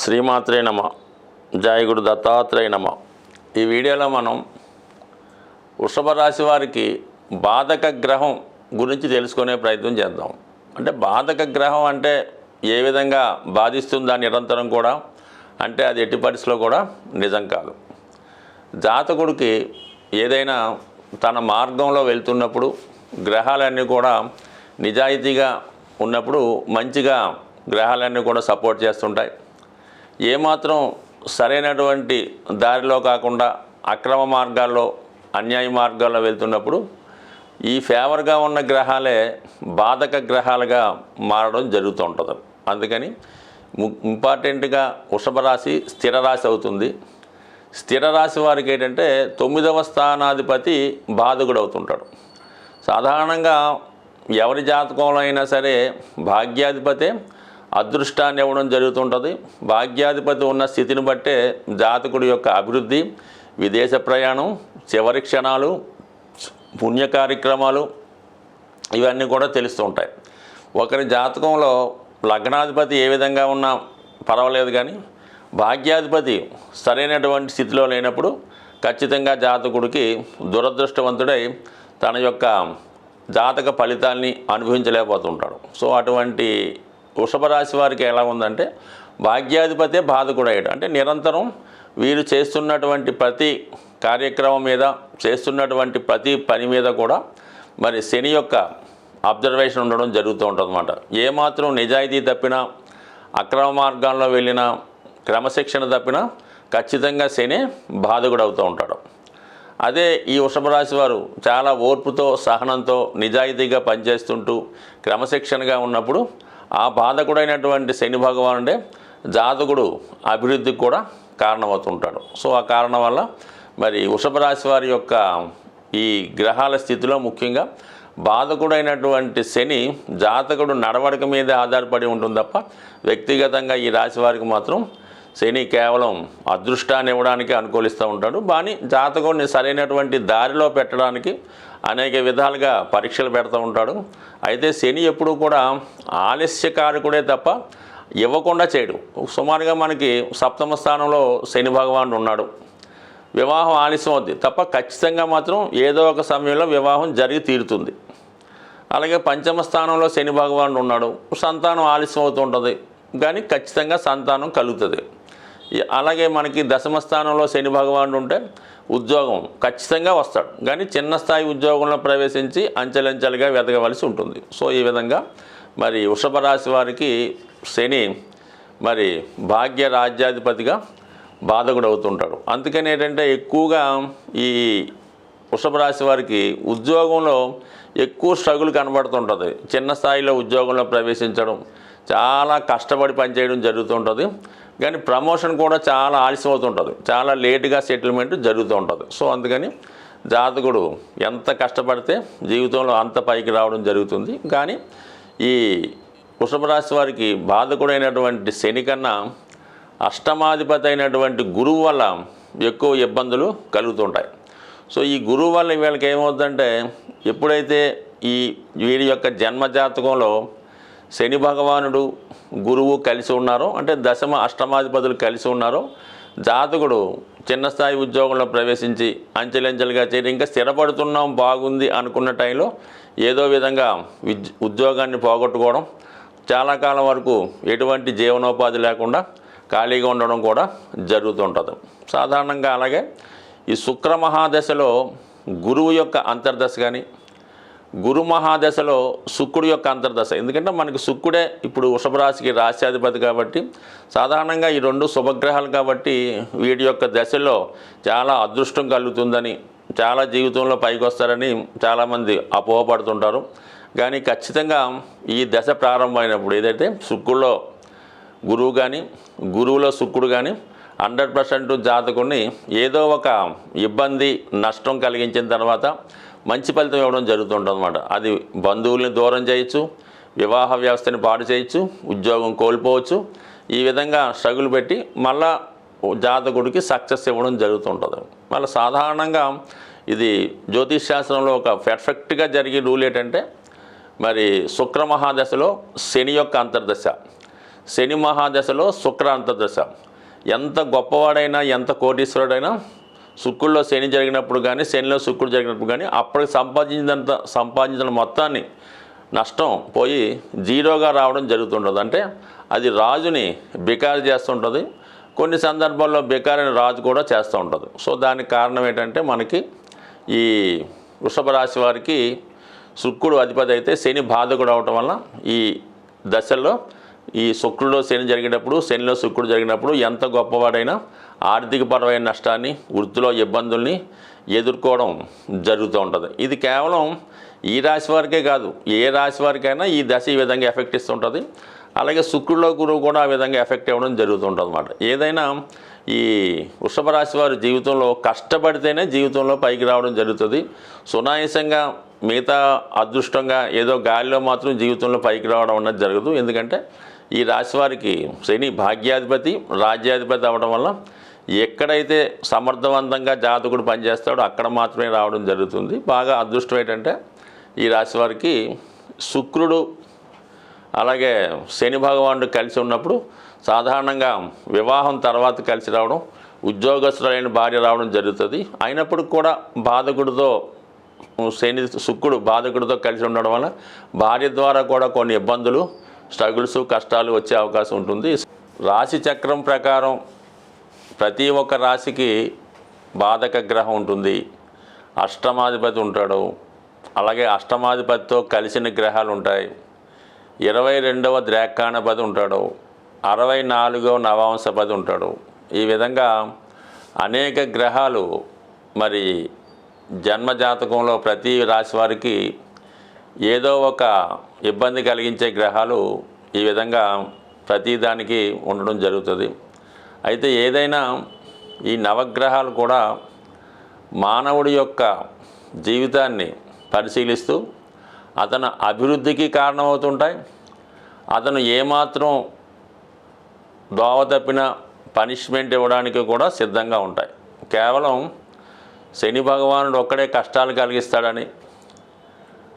శ్రీమాత్రే నమ జాయగుడు దత్తాత్రేయ నమ. ఈ వీడియోలో మనం వృషభ రాశి వారికి బాధక గ్రహం గురించి తెలుసుకునే ప్రయత్నం చేద్దాం. అంటే బాధక గ్రహం అంటే ఏ విధంగా బాధిస్తుందా నిరంతరం కూడా? అంటే అది ఎట్టి పరిస్థితిలో కూడా నిజం కాదు. జాతకుడికి ఏదైనా తన మార్గంలో వెళ్తున్నప్పుడు గ్రహాలన్నీ కూడా నిజాయితీగా ఉన్నప్పుడు మంచిగా గ్రహాలన్నీ కూడా సపోర్ట్ చేస్తుంటాయి. ఏమాత్రం సరైనటువంటి దారిలో కాకుండా అక్రమ మార్గాల్లో అన్యాయ మార్గాల్లో వెళ్తున్నప్పుడు ఈ ఫేవర్గా ఉన్న గ్రహాలే బాధక గ్రహాలుగా మారడం జరుగుతూ ఉంటుంది. అందుకని ఇంపార్టెంట్గా వృషభ రాశి స్థిర రాశి అవుతుంది. స్థిర రాశి వారికి ఏంటంటే తొమ్మిదవ స్థానాధిపతి బాధకుడు అవుతుంటాడు. సాధారణంగా ఎవరి జాతకంలో అయినా సరే భాగ్యాధిపతే అదృష్టాన్ని ఇవ్వడం జరుగుతుంటుంది. భాగ్యాధిపతి ఉన్న స్థితిని బట్టే జాతకుడి యొక్క అభివృద్ధి విదేశ ప్రయాణం చివరి క్షణాలు పుణ్య కార్యక్రమాలు ఇవన్నీ కూడా తెలుస్తూ ఉంటాయి. ఒకరి జాతకంలో లగ్నాధిపతి ఏ విధంగా ఉన్నా పర్వాలేదు కానీ భాగ్యాధిపతి సరైనటువంటి స్థితిలో లేనప్పుడు ఖచ్చితంగా జాతకుడికి దురదృష్టవంతుడై తన యొక్క జాతక ఫలితాల్ని అనుభవించలేకపోతుంటాడు. సో అటువంటి వృషభ రాశి వారికి ఎలా ఉందంటే భాగ్యాధిపతే బాధకుడు అయ్యాడు అంటే నిరంతరం వీరు చేస్తున్నటువంటి ప్రతి కార్యక్రమం మీద చేస్తున్నటువంటి ప్రతి పని మీద కూడా మరి శని యొక్క అబ్జర్వేషన్ ఉండడం జరుగుతూ ఉంటుంది అనమాట ఏమాత్రం నిజాయితీ తప్పినా అక్రమ మార్గాల్లో వెళ్ళినా క్రమశిక్షణ తప్పినా ఖచ్చితంగా శని బాధకుడు అవుతూ ఉంటాడు. అదే ఈ వృషభ రాశి వారు చాలా ఓర్పుతో సహనంతో నిజాయితీగా పనిచేస్తుంటూ క్రమశిక్షణగా ఉన్నప్పుడు ఆ బాధకుడైనటువంటి శని భగవానుడే జాతకుడు అభివృద్ధికి కూడా కారణమవుతుంటాడు. సో ఆ కారణం వల్ల మరి వృషభ రాశి వారి యొక్క ఈ గ్రహాల స్థితిలో ముఖ్యంగా బాధకుడైనటువంటి శని జాతకుడు నడవడిక మీదే ఆధారపడి ఉంటుంది తప్ప వ్యక్తిగతంగా ఈ రాశి వారికి మాత్రం శని కేవలం అదృష్టాన్ని ఇవ్వడానికి అనుకూలిస్తూ ఉంటాడు. కానీ జాతకుడిని సరైనటువంటి దారిలో పెట్టడానికి అనేక విధాలుగా పరీక్షలు పెడుతూ ఉంటాడు. అయితే శని ఎప్పుడూ కూడా ఆలస్యకారకుడే తప్ప ఇవ్వకుండా చేయడు. సుమారుగా మనకి సప్తమ స్థానంలో శని భగవానుడు ఉన్నాడు. వివాహం ఆలస్యం అవుద్ది. తప్ప ఖచ్చితంగా మాత్రం ఏదో ఒక సమయంలో వివాహం జరిగి తీరుతుంది. అలాగే పంచమ స్థానంలో శని భగవానుడు ఉన్నాడు. సంతానం ఆలస్యం అవుతుంటుంది కానీ ఖచ్చితంగా సంతానం కలుగుతుంది. అలాగే మనకి దశమ స్థానంలో శని భగవానుడు ఉంటే ఉద్యోగం ఖచ్చితంగా వస్తాడు. కానీ చిన్న స్థాయి ఉద్యోగంలో ప్రవేశించి అంచెలంచెలుగా వెతకవలసి ఉంటుంది. సో ఈ విధంగా మరి వృషభ రాశి వారికి శని మరి భాగ్య రాజ్యాధిపతిగా బాధకుడు అవుతుంటాడు అందుకని ఏంటంటే ఎక్కువగా ఈ వృషభ రాశి వారికి ఉద్యోగంలో ఎక్కువ స్ట్రగుల్ కనబడుతుంటుంది. చిన్న స్థాయిలో ఉద్యోగంలో ప్రవేశించడం చాలా కష్టపడి పనిచేయడం జరుగుతుంటుంది. కానీ ప్రమోషన్ కూడా చాలా ఆలస్యం అవుతుంటుంది చాలా లేటుగా సెటిల్మెంట్ జరుగుతూ ఉంటుంది సో అందుకని జాతకుడు ఎంత కష్టపడితే జీవితంలో అంత పైకి రావడం జరుగుతుంది. కానీ ఈ వృషభ రాశి వారికి బాధకుడైనటువంటి శని కన్నా అష్టమాధిపతి అయినటువంటి గురువు వల్ల ఎక్కువ ఇబ్బందులు కలుగుతుంటాయి. సో ఈ గురువు వల్ల వీళ్ళకి ఏమవుతుందంటే ఎప్పుడైతే ఈ వీరి యొక్క జన్మ జాతకంలో శని భగవానుడు గురువు కలిసి ఉన్నారో అంటే దశమ అష్టమాధిపతులు కలిసి ఉన్నారో జాతకుడు చిన్న స్థాయి ఉద్యోగంలో ప్రవేశించి అంచెలంచెలుగా చేరి ఇంకా స్థిరపడుతున్నాం బాగుంది అనుకున్న టైంలో ఏదో విధంగా ఉద్యోగాన్ని పోగొట్టుకోవడం చాలా కాలం వరకు ఎటువంటి జీవనోపాధి లేకుండా ఖాళీగా ఉండడం కూడా జరుగుతుంటుంది. సాధారణంగా అలాగే ఈ శుక్ర మహాదశలో గురువు యొక్క అంతర్దశ కానీ గురు మహాదశలో శుక్రుడు యొక్క అంతర్దశ. ఎందుకంటే మనకి శుక్రుడే ఇప్పుడు వృషభరాశికి రాశ్యాధిపతి కాబట్టి సాధారణంగా ఈ రెండు శుభగ్రహాలు కాబట్టి వీటి యొక్క దశలో చాలా అదృష్టం కలుగుతుందని చాలా జీవితంలో పైకి వస్తారని చాలామంది అపోహపడుతుంటారు. కానీ ఖచ్చితంగా ఈ దశ ప్రారంభమైనప్పుడు ఏదైతే శుక్రులో గురువు కానీ గురువులో శుక్రుడు కానీ హండ్రెడ్ పర్సెంట్ జాతకుడిని ఏదో ఒక ఇబ్బంది నష్టం కలిగించిన తర్వాత మంచి ఫలితం ఇవ్వడం జరుగుతుంటుందన్నమాట అది బంధువుల్ని దూరం చేయొచ్చు వివాహ వ్యవస్థని పాడు చేయొచ్చు ఉద్యోగం కోల్పోవచ్చు. ఈ విధంగా స్ట్రగుల్ పెట్టి మళ్ళా జాతకుడికి సక్సెస్ ఇవ్వడం జరుగుతుంటుంది. మళ్ళీ సాధారణంగా ఇది జ్యోతిష్ శాస్త్రంలో ఒక పెర్ఫెక్ట్గా జరిగే రూల్ ఏంటంటే మరి శుక్ర మహాదశలో శని యొక్క అంతర్దశ. శని మహాదశలో శుక్ర అంతర్దశ. ఎంత గొప్పవాడైనా ఎంత కోటీశ్వరుడైనా శుక్రుల్లో శని జరిగినప్పుడు కానీ శనిలో శుక్రుడు జరిగినప్పుడు కానీ అప్పటికి సంపాదించినంత సంపాదించిన మొత్తాన్ని నష్టం పోయి జీరోగా రావడం జరుగుతుంటుంది. అంటే అది రాజుని బికారు చేస్తుంటుంది. కొన్ని సందర్భాల్లో బికారైన రాజు కూడా చేస్తూ ఉంటుంది సో దానికి కారణం ఏంటంటే మనకి ఈ వృషభ రాశి వారికి శుక్రుడు అధిపతి అయితే శని బాధకుడు అవటం వల్ల ఈ దశల్లో ఈ శుక్రుడు శని జరిగినప్పుడు శనిలో శుక్రుడు జరిగినప్పుడు ఎంత గొప్పవాడైనా ఆర్థికపరమైన నష్టాన్ని వృత్తిలో ఇబ్బందుల్ని ఎదుర్కోవడం జరుగుతూ ఉంటుంది. ఇది కేవలం ఈ రాశి వారికే కాదు ఏ రాశి వారికైనా ఈ దశ ఈ విధంగా ఎఫెక్ట్ ఇస్తుంటుంది అలాగే శుక్రుడిలో గురువు కూడా ఆ విధంగా ఎఫెక్ట్ అవ్వడం జరుగుతుంటుంది అనమాట ఏదైనా ఈ వృషభ రాశి వారి జీవితంలో కష్టపడితేనే జీవితంలో పైకి రావడం జరుగుతుంది. సునాయాసంగా మిగతా అదృష్టంగా ఏదో గాలిలో మాత్రం జీవితంలో పైకి రావడం అన్నది జరగదు. ఎందుకంటే ఈ రాశి వారికి శని భాగ్యాధిపతి రాజ్యాధిపతి అవడం వల్ల ఎక్కడైతే సమర్థవంతంగా జాతకుడు పనిచేస్తాడో అక్కడ మాత్రమే రావడం జరుగుతుంది. బాగా అదృష్టం ఏంటంటే ఈ రాశి వారికి శుక్రుడు అలాగే శని భగవానుడు కలిసి ఉన్నప్పుడు సాధారణంగా వివాహం తర్వాత కలిసి రావడం ఉద్యోగస్తులైన భార్య రావడం జరుగుతుంది. అయినప్పుడు కూడా బాధకుడితో శని శుక్రుడు బాధకుడితో కలిసి ఉండడం వల్ల భార్య ద్వారా కూడా కొన్ని ఇబ్బందులు స్ట్రగుల్స్ కష్టాలు వచ్చే అవకాశం ఉంటుంది. రాశి చక్రం ప్రకారం ప్రతి ఒక్క రాశికి బాధక గ్రహం ఉంటుంది. అష్టమాధిపతి ఉంటాడు. అలాగే అష్టమాధిపతితో కలిసిన గ్రహాలు ఉంటాయి. ఇరవై రెండవ ద్రాకాణపతి ఉంటాడు. అరవై నాలుగవ నవాంశపతి ఉంటాడు. ఈ విధంగా అనేక గ్రహాలు మరి జన్మజాతకంలో ప్రతి రాశి వారికి ఏదో ఒక ఇబ్బంది కలిగించే గ్రహాలు ఈ విధంగా ప్రతిదానికి ఉండడం జరుగుతుంది. అయితే ఏదైనా ఈ నవగ్రహాలు కూడా మానవుడి యొక్క జీవితాన్ని పరిశీలిస్తూ అతను అభివృద్ధికి కారణమవుతుంటాయి. అతను ఏమాత్రం దోవ తప్పిన పనిష్మెంట్ ఇవ్వడానికి కూడా సిద్ధంగా ఉంటాయి. కేవలం శని భగవానుడు ఒక్కడే కష్టాలు కలిగిస్తాడని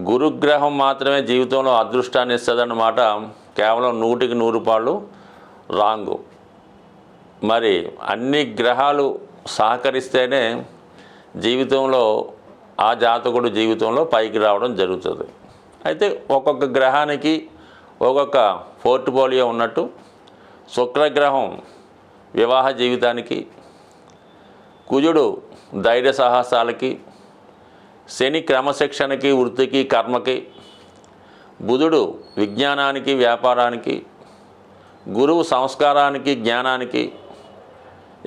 గురుగ్రహం మాత్రమే జీవితంలో అదృష్టాన్ని ఇస్తుందన్నమాట. కేవలం నూటికి నూరు పాళ్ళు రాంగు. మరి అన్ని గ్రహాలు సహకరిస్తేనే జీవితంలో ఆ జాతకుడు జీవితంలో పైకి రావడం జరుగుతుంది. అయితే ఒక్కొక్క గ్రహానికి ఒక్కొక్క పోర్ట్ఫోలియో ఉన్నట్టు శుక్రగ్రహం వివాహ జీవితానికి కుజుడు ధైర్య సాహసాలకి శని క్రమశిక్షణకి వృత్తికి కర్మకి బుధుడు విజ్ఞానానికి వ్యాపారానికి గురువు సంస్కారానికి జ్ఞానానికి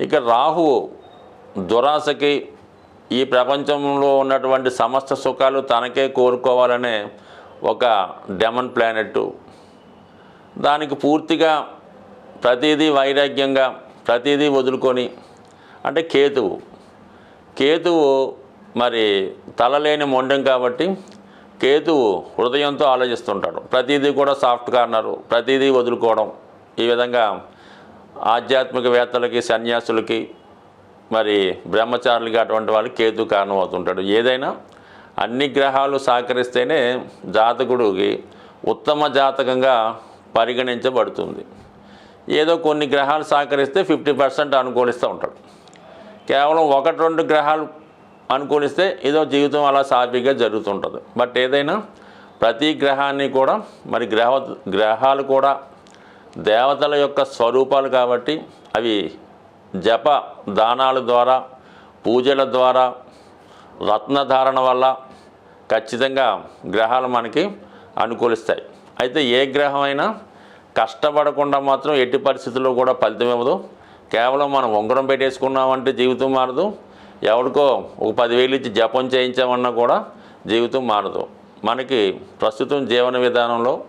ఇక రాహువు దురాశకి ఈ ప్రపంచంలో ఉన్నటువంటి సమస్త సుఖాలు తనకే కోరుకోవాలనే ఒక డెమన్ ప్లానెట్ దానికి పూర్తిగా ప్రతిదీ వైరాగ్యంగా ప్రతిదీ వదులుకొని అంటే కేతువు. కేతువు మరి తలలేని మొండెం కాబట్టి కేతువు హృదయంతో ఆలోచిస్తుంటాడు. ప్రతిదీ కూడా సాఫ్ట్ కార్నరు ప్రతిదీ వదులుకోవడం. ఈ విధంగా ఆధ్యాత్మికవేత్తలకి సన్యాసులకి మరి బ్రహ్మచారులకి అటువంటి వాళ్ళకి కేతు కారణం అవుతుంటాడు. ఏదైనా అన్ని గ్రహాలు సహకరిస్తేనే జాతకుడికి ఉత్తమ జాతకంగా పరిగణించబడుతుంది. ఏదో కొన్ని గ్రహాలు సహకరిస్తే ఫిఫ్టీ పర్సెంట్ అనుకూలిస్తూ ఉంటాడు. కేవలం ఒకటి రెండు గ్రహాలు అనుకూలిస్తే ఏదో జీవితం అలా సాఫీగా జరుగుతుంటుంది. బట్ ఏదైనా ప్రతి గ్రహాన్ని కూడా మరి గ్రహ గ్రహాలు కూడా దేవతల యొక్క స్వరూపాలు కాబట్టి అవి జప దానాల ద్వారా పూజల ద్వారా రత్నధారణ వల్ల ఖచ్చితంగా గ్రహాలు మనకి అనుకూలిస్తాయి. అయితే ఏ గ్రహం అయినా కష్టపడకుండా మాత్రం ఎట్టి పరిస్థితుల్లో కూడా ఫలితం ఇవ్వదు. కేవలం మనం ఉంగరం పెట్టేసుకున్నామంటే జీవితం మారదు. ఎవరికో ఒక పదివేలు ఇచ్చి జపం చేయించామన్నా కూడా జీవితం మారదు. మనకి ప్రస్తుతం జీవన విధానంలో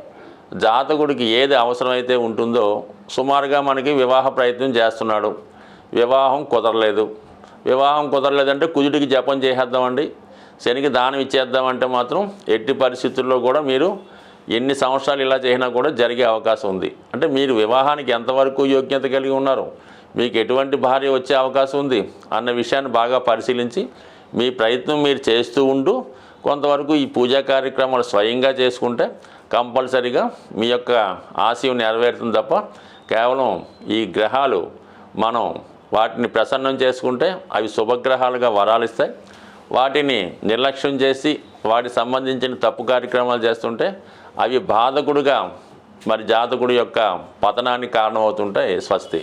జాతకుడికి ఏది అవసరమైతే ఉంటుందో సుమారుగా మనకి వివాహ ప్రయత్నం చేస్తున్నాడు. వివాహం కుదరలేదు. వివాహం కుదరలేదంటే కుజుడికి జపం చేసేద్దామండి. శనికి దానం ఇచ్చేద్దామంటే మాత్రం ఎట్టి పరిస్థితుల్లో కూడా మీరు ఎన్ని సంవత్సరాలు ఇలా చేసినా కూడా జరిగే అవకాశం ఉంది. అంటే మీరు వివాహానికి ఎంతవరకు యోగ్యత కలిగి ఉన్నారు? మీకు ఎటువంటి భార్య వచ్చే అవకాశం ఉంది అన్న విషయాన్ని బాగా పరిశీలించి మీ ప్రయత్నం మీరు చేస్తూ ఉంటూ కొంతవరకు ఈ పూజా కార్యక్రమాలు స్వయంగా చేసుకుంటే కంపల్సరిగా మీ యొక్క ఆశయం నెరవేరుతుంది తప్ప కేవలం ఈ గ్రహాలు మనం వాటిని ప్రసన్నం చేసుకుంటే అవి శుభగ్రహాలుగా వరాలిస్తాయి. వాటిని నిర్లక్ష్యం చేసి వాటికి సంబంధించిన తప్పు కార్యక్రమాలు చేస్తుంటే అవి బాధకుడుగా మరి జాతకుడి యొక్క పతనానికి కారణమవుతుంటాయి స్వస్తి.